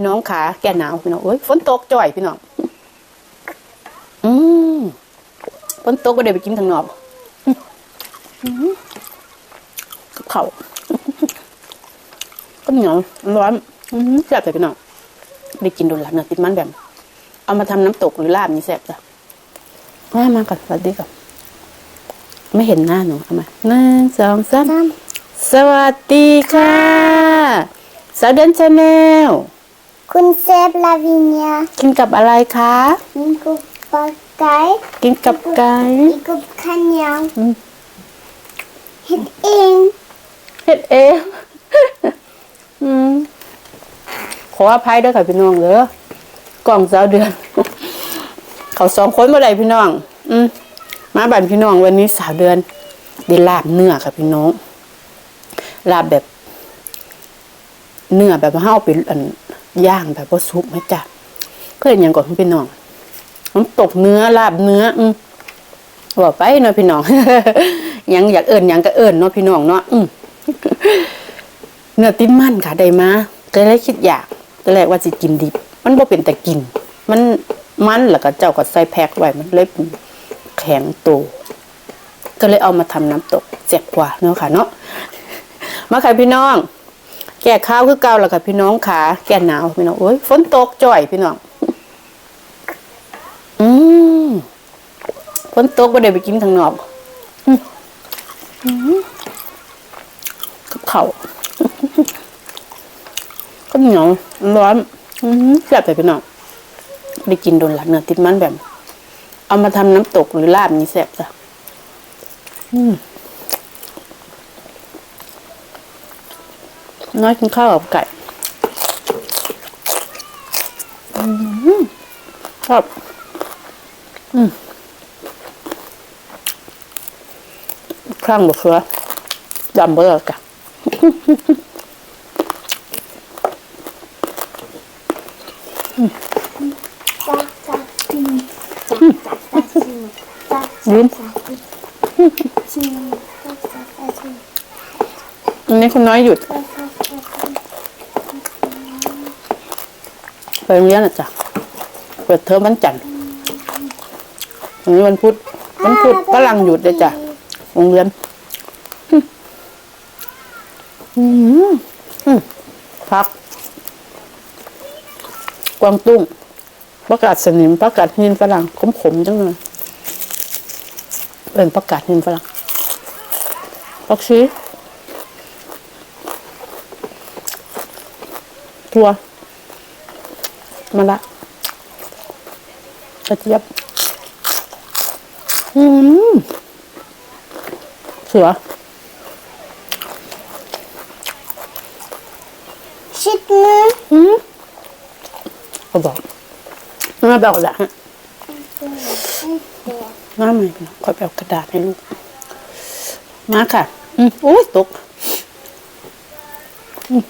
พี่น้องขาแก่หนาวพี่น้องโอ้ยฝนตกจ่อยพี่น้องอืมฝนตกก็เดี๋ยวไปกินทางนอกอืมกับเขาวก็เหนียวร้อนอืมแซ่บแต่พี่น้องได้กินโดนหลับเนื้อติดมันแบบ เอามาทำน้ำตกหรือลาบนี่แซ่บจ้ะมามาก่อนสวัสดีก่อนไม่เห็นหน้าหนูเอามาหนึ่งสองสามสวัสดีค่ะสาวเดนชาแนล คุณเซฟลาวิเนียกินกับอะไรคะมิงกุปาไก่กินกับไก่มิกุปขันยังเฮ็ดเองเฮ็ดเองอืมขออภัยด้วยค่ะพี่น้องเด้อกล่องสาวเดือน เขาสองคนเมื่อไรพี่น้อง อืมมาบันพี่น้องวันนี้สาวเดือนได้ลาบเนื้อค่ะพี่น้องลาบแบบ เนื้อแบบว่าเฮาเป็นอัน ย่างแบบว่าซุปไหมจ๊ะก็เห็นอย่างก่อนพี่น้องน้ำตกเนื้อลาบเนื้ออืมว่าไปเนาะพี่น้องยังอยากเอิญยังก็เอิญเนาะพี่น้องเนาะอืเนื้อติ้นมันค่ะได้มาก็เลยคิดอยากตอนแรกว่าจะกินดิบ มันบ่เป็นแต่กิน มันมันแล้วก็เจ้าก็ใส่แพ็คไว้มันเลยแข็งโตก็เลยเอามาทำน้ำตกเจ็บกว่าเนาะค่ะเนาะมาค่ะพี่น้อง แก่ข้าวคือเก่าแล้วค่ะพี่น้องขาแก่หนาวพี่น้องโอ้ยฝนตกจ่อยพี่น้อง อืมฝนตกก็ได้ไปกินทางนอกอืมอืมกับเขาก็เหนียวร้อนอืมแซ่บแต่พี่น้องได้กินโดนหลับเนื้อติดมันแบบ เอามาทำน้ำตกหรือลาบนี่แซ่บจ้ะอืม น้อยกินข้าวกับไก่อืมชอบอืมครั้งบะเขือดำเบอร์กะจ้าจ้าอืมจ้าจ้าจ้าชิมจ้า ยืน จ้าชิมจ้าจ้าจ้าชิม อันนี้คุณน้อยหยุดจ้าจ้าจ้าชิมไปโรงเรียนนะจ๊ะเปิดเทอมวันจันทร์วันนี้วันพุธวันพุธฝรั่งหยุดเลยจ้ะโรงเรียนอืมอืมอืมพัก กวางตุ้งประกาศสนิมประกาศหินฝรั่งขมๆจังเลยเป็นประกาศหินฝรั่งผักชี ถั่วมะละกระเจี๊ยบ อืมเสือชิดมืออืมเขาบอกมาแบบแหละฮะน้าใหม่ขอไปเอากระดาษให้ลูก มาค่ะ อืมโอ้ยตก อืม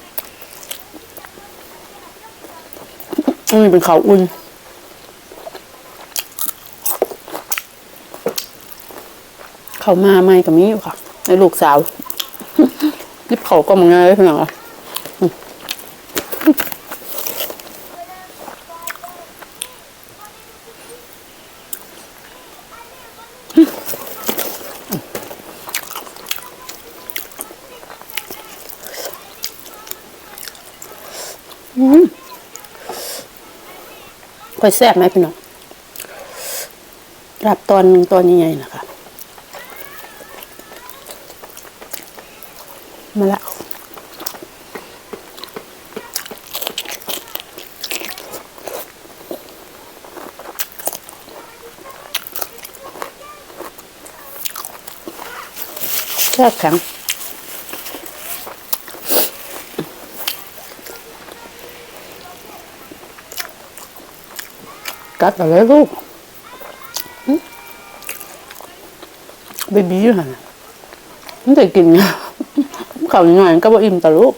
อั นนี้เป็นเขาวอุ่นเขามาไม่กับมีอยู่ค่ะในลูกสาวรีบเขาก็มังไงเพื่อนอะอืม ค่อยแซ่บไหมพี่น้องรับตอนหนึ่งตอนใหญ่ๆนะคะมาละแช่แข็ง กัดอะไรลูกเบบี้อยู่ห่นน่ะมันจะกินเขายังไงก็บ่อิ่มตะลูก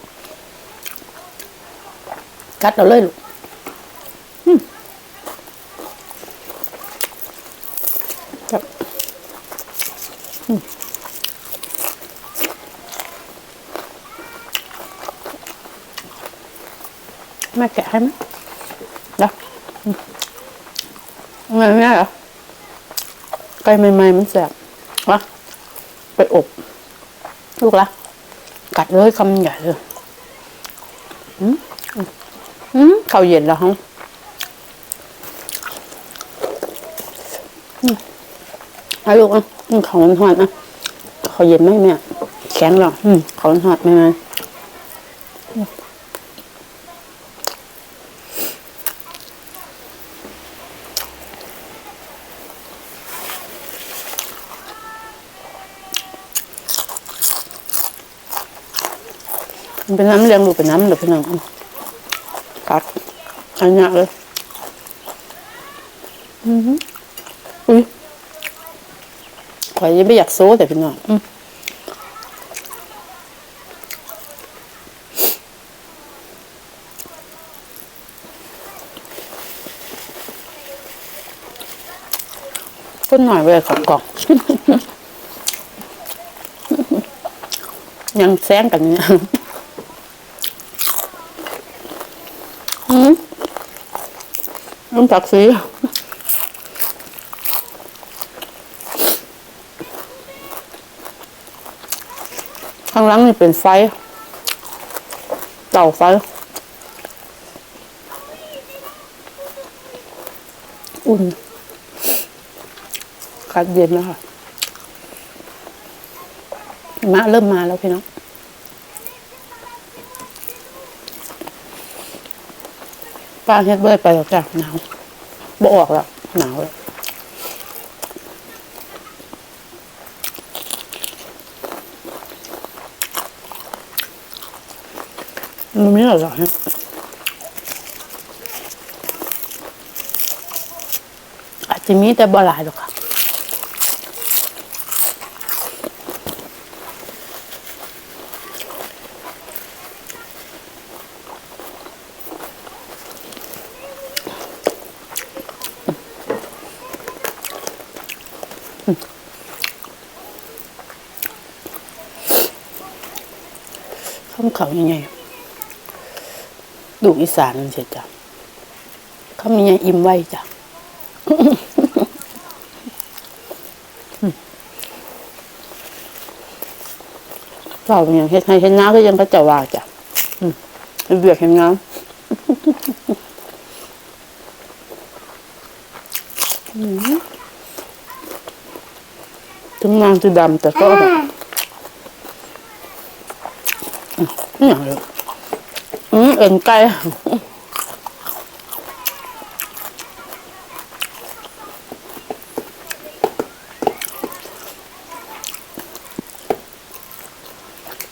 กัดเอาเลยลูกมครับอืมแม่มาแกะให้ไหมเดี๋ยวอืม ไม่ไม่เหรอไก่ใหม่ๆมันแสบวะไปอบ ลูกละกัดเลยคำใหญ่เลยอืมอืมข้าวเย็นแล้วฮะอืมเอาลูกอะอืมข้าวมันหอดนะข้าวเย็นไหมแม่แข็งหรออืมข้าวมันหอดไหมแม่ มันเป็นน้ำเลี้ยงลูเป็นน้ำเดือดเป็นน้ำกัดอันนี้เลยอือหืออุ้ยข่อยยังไม่อยากโซ่แต่เป็นน้องอืมคนหน่อยเว้ยขอบกล่องยังแซงกันเนี่ยอืม น้ำผักซีข้างหลังนี่เป็นไฟเต่าไฟอุ่นคัดเย็นแล้วค่ะมาเริ่มมาแล้วพี่น้อง ป้าเฮ็ดเบื่อไปแล้วจ้ะหนาวบ่ออกแล้วหนาวแล้วมันไม่อร่อยอาจจะมีแต่บ่หลายหรอกค่ะ ข้ามเขายังไง ดูอีสานนั่นเสียจ้ะข้ามยังไงอิ่มไว้จ้ะเราอย่างเฮ็ดให้เฮ็ดน้าก็ยังก็จะว่าจ้ะอืมเบียกเห็นงามอืม ถึงนางจะดำแต่ก็แบบนี่อย่างเลยอืมเอ็นไก่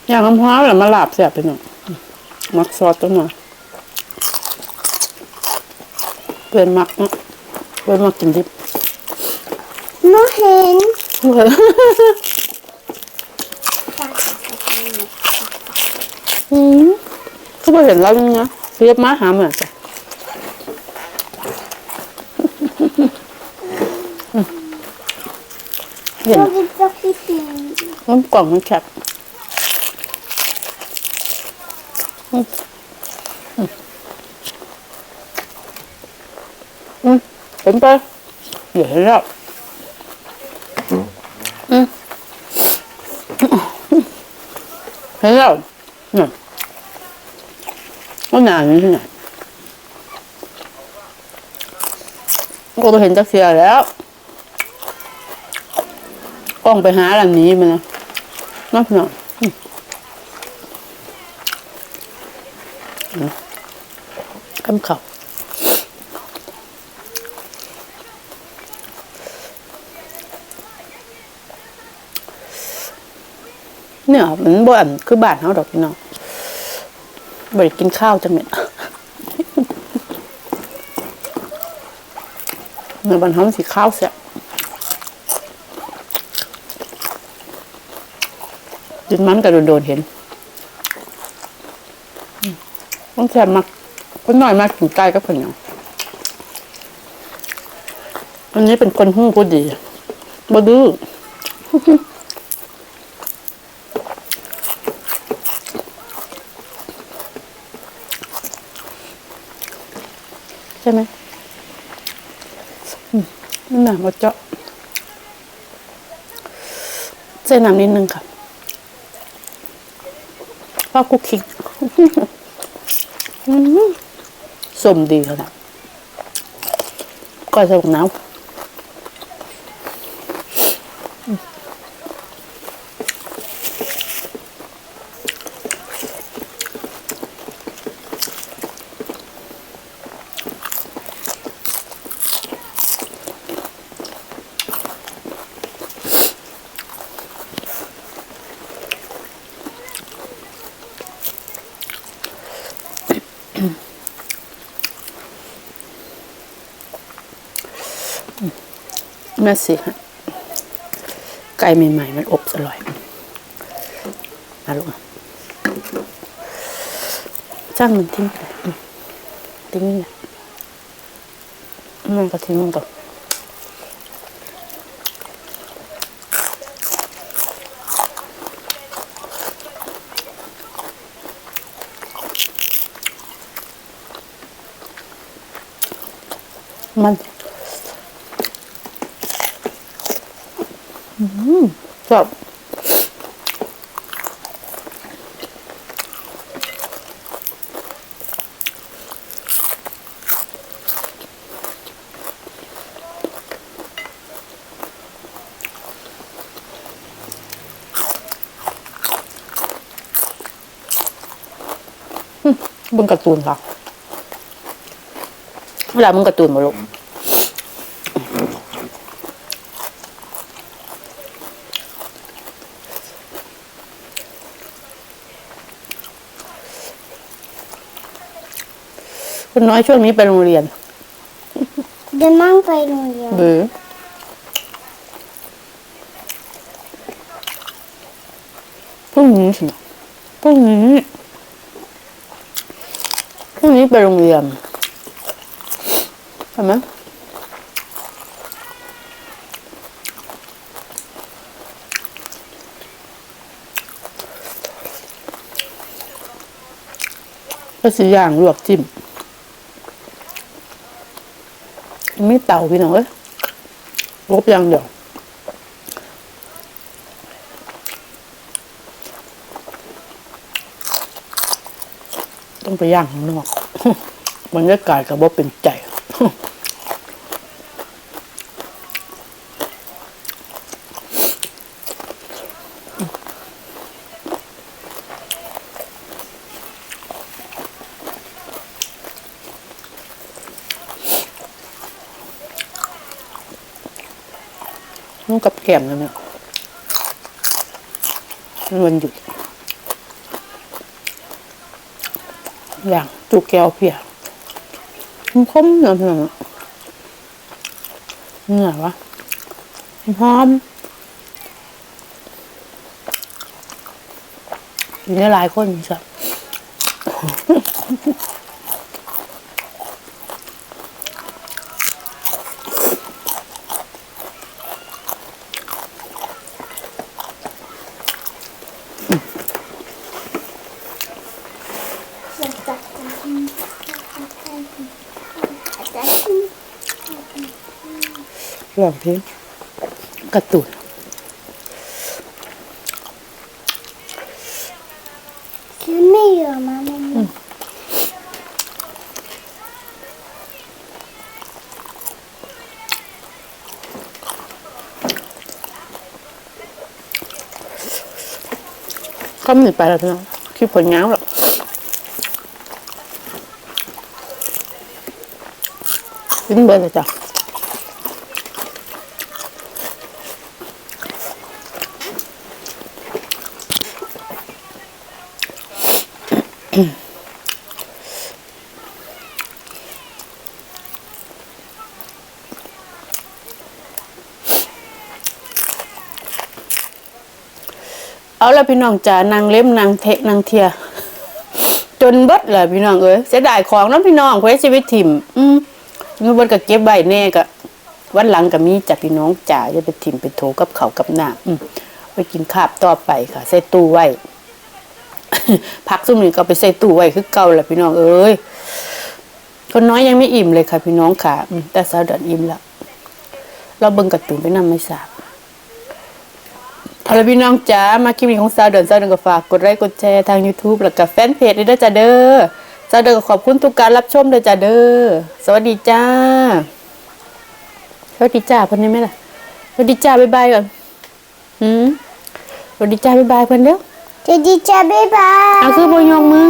อย่างน้ำพร้าวแหละมาหลาบแสบไปหน่อยมักซอสตัวหน่อยเพื่อนมักเนอะเพื่อนมักกินดิบหนูเห็นเพื่อน อืมก็ไม่เห็นแล้วนี่นะเรียบมาหาเหมือนกันอืมเห็นเราจะจะคิดถึงมันกล่องมันแคบอืมอืมอืมเห็นไปเดี๋ยวเห็นแล้วอืม เห็นแล้วเนี่ยว่านานนี่ที่ไหนก็ไปเห็นจักเสียแล้วกล้องไปหาหลังนี้มานะนับหน่อยอืมอืมคำเขา เนี่ยมันบ่อนคือบ้านเฮาดอกพี่น้องบ่ได้กินข้าวจังเนี่ยเมื่อบ้านเฮาสิข้าวแซ่บจินมันก็โดนๆเห็นมต้องแซ่บมากคนน้อยมากกินไก่กับคนเหนียวอันนี้เป็นคนหู้ผู้ดีบ่ดื้อ ใช่ไหมอืม มาเจาะใส่น้ำนิดนึงค่ะพราะกุกคิกสมดีขนาดก็ใส่น้ำ แม่สิฮะไก่ใหม่ ๆ มันอบอร่อย มาลูกจ้างมันทิ้งไปทิ้งนี่แหละมันก็ทิ้งมันก่อนมัน ชอบบึงการ์ตูนค่ะเวลามึงการ์ตูนมาลูก คุณน้อยช่วงนี้ไปโรงเรียน เดินนั่งไปโรงเรียนหรือพรุ่งนี้สินะพรุ่งนี้พรุ่งนี้ไปโรงเรียนใช่ไหมก็สิย่างลวกจิ้ม ไม่เต่าพี่น้องเอ้ยรบย่างเดี๋ยวต้องไปย่างข้างนอกบรรยากาศกับว่าเป็นใจ นุ่งกับแก้มแล้วเนี่ยวันหยุดอย่างจูแก้วเพียมันคมเนื้อเนื้อเนื้อวะหอมอยู่ในหลายคนใช่ จัดจัดจัดจัด ลองเพลงการ์ตูนฉันไม่เยอะมาแม่ก็มีไปแล้วพี่น้องคลิปผลงานหรอกกินเบอร์เลยจ้ะ เอาละพี่น้องจ๋านางเล็บนางเทะนางเทีย จนเบิดเลยพี่น้องเอ้ยเสียดายของน้องพี่น้องเพื่อชีวิตถิ่ม อืมเมื่อวันก็เก็บใบแน่ก็วันหลังก็มีจ้ะพี่น้องจ๋าจะไปถิ่มไปโถกับเขากับหน้าอืมไปกินคาบต่อไปค่ะใส่ตู้ไว้พักซุ่มนี้ก็ไปใส่ตู้ไว้คือเก่าแหละพี่น้องเอ้ยคนน้อยยังไม่อิ่มเลยค่ะพี่น้องค่ะแต่สาวดอนอิ่มล้วเราเบิ่งกระตุนไปนำไม่ทราบ เอาละพี่น้องจ๋ามาคลิปนี้ของสาวเดินสาวเดินก็ฝากกดไลค์กดแชร์ทาง YouTube แล้วก็แฟนเพจด้วยจ้าเด้อสาวเดินก็ขอบคุณทุกการรับชมด้วยจ้าเด้อสวัสดีจ้าสวัสดีจ้าเพื่อนได้ไม่ล่ะสวัสดีจ้าบ๊ายบายก่อนอืมสวัสดีจ้าบ๊ายบายเพื่อนเด้อสวัสดีจ้าบ๊ายบายเอาคือโบยงมือ